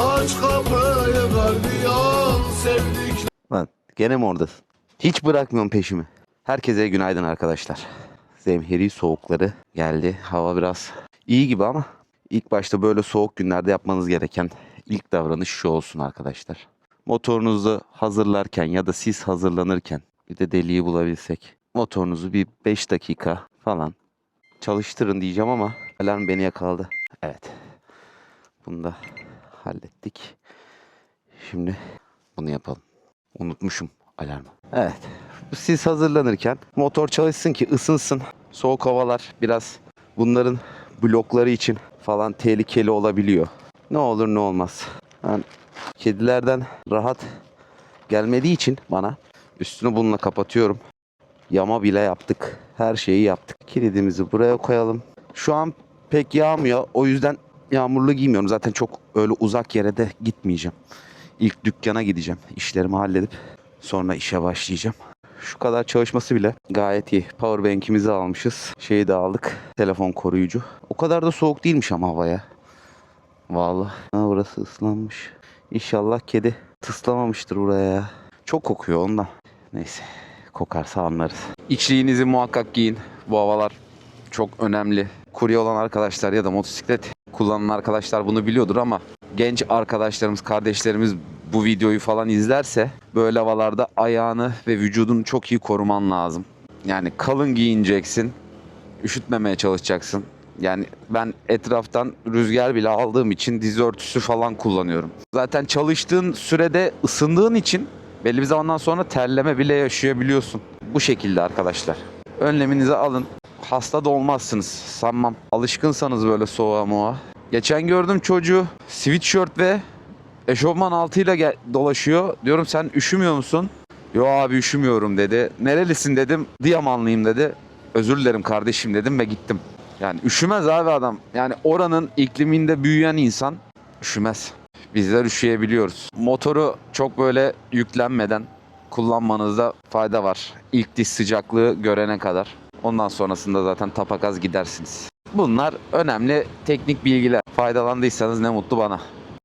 Aç kapıyı gardiyan sevdik Lan gene mi oradasın? Hiç bırakmıyorum peşimi. Herkese günaydın arkadaşlar. Zemheri soğukları geldi. Hava biraz iyi gibi ama ilk başta böyle soğuk günlerde yapmanız gereken ilk davranış şu olsun arkadaşlar. Motorunuzu hazırlarken ya da siz hazırlanırken bir de deliği bulabilsek motorunuzu bir 5 dakika falan çalıştırın diyeceğim ama alarm beni yakaladı. Evet. Bunu da hallettik. Şimdi bunu yapalım. Unutmuşum alarmı. Evet. Siz hazırlanırken motor çalışsın ki ısınsın. Soğuk havalar biraz bunların blokları için falan tehlikeli olabiliyor. Ne olur ne olmaz. Ben kedilerden rahat gelmediği için bana üstünü bununla kapatıyorum. Yama bile yaptık. Her şeyi yaptık. Kilidimizi buraya koyalım. Şu an pek yağmıyor. O yüzden yağmurlu giymiyorum. Zaten çok öyle uzak yere de gitmeyeceğim. İlk dükkana gideceğim. İşlerimi halledip sonra işe başlayacağım. Şu kadar çalışması bile gayet iyi. Powerbank'imizi almışız. Şeyi de aldık. Telefon koruyucu. O kadar da soğuk değilmiş ama havaya. Vallahi. Ha, burası ıslanmış. İnşallah kedi tıslamamıştır buraya ya. Çok kokuyor ondan. Neyse. Kokarsa anlarız. İçliğinizi muhakkak giyin. Bu havalar çok önemli. Kurye olan arkadaşlar ya da motosiklet kullanan arkadaşlar bunu biliyordur ama genç arkadaşlarımız, kardeşlerimiz bu videoyu falan izlerse böyle havalarda ayağını ve vücudunu çok iyi koruman lazım. Yani kalın giyineceksin. Üşütmemeye çalışacaksın. Yani ben etraftan rüzgar bile aldığım için dizi örtüsü falan kullanıyorum. Zaten çalıştığın sürede ısındığın için belli bir zamandan sonra terleme bile yaşayabiliyorsun. Bu şekilde arkadaşlar. Önleminizi alın. Hasta da olmazsınız sanmam. Alışkınsanız böyle soğuğa moğa. Geçen gördüm çocuğu sweatshirt ve eşofman altıyla gel- dolaşıyor. Diyorum sen üşümüyor musun? Yo abi üşümüyorum dedi. Nerelisin dedim. Diyamanlıyım dedi. Özür dilerim kardeşim dedim ve gittim. Yani üşümez abi adam. Yani oranın ikliminde büyüyen insan üşümez. Bizler üşüyebiliyoruz. Motoru çok böyle yüklenmeden kullanmanızda fayda var. İlk diş sıcaklığı görene kadar. Ondan sonrasında zaten tapakaz gidersiniz. Bunlar önemli teknik bilgiler. Faydalandıysanız ne mutlu bana.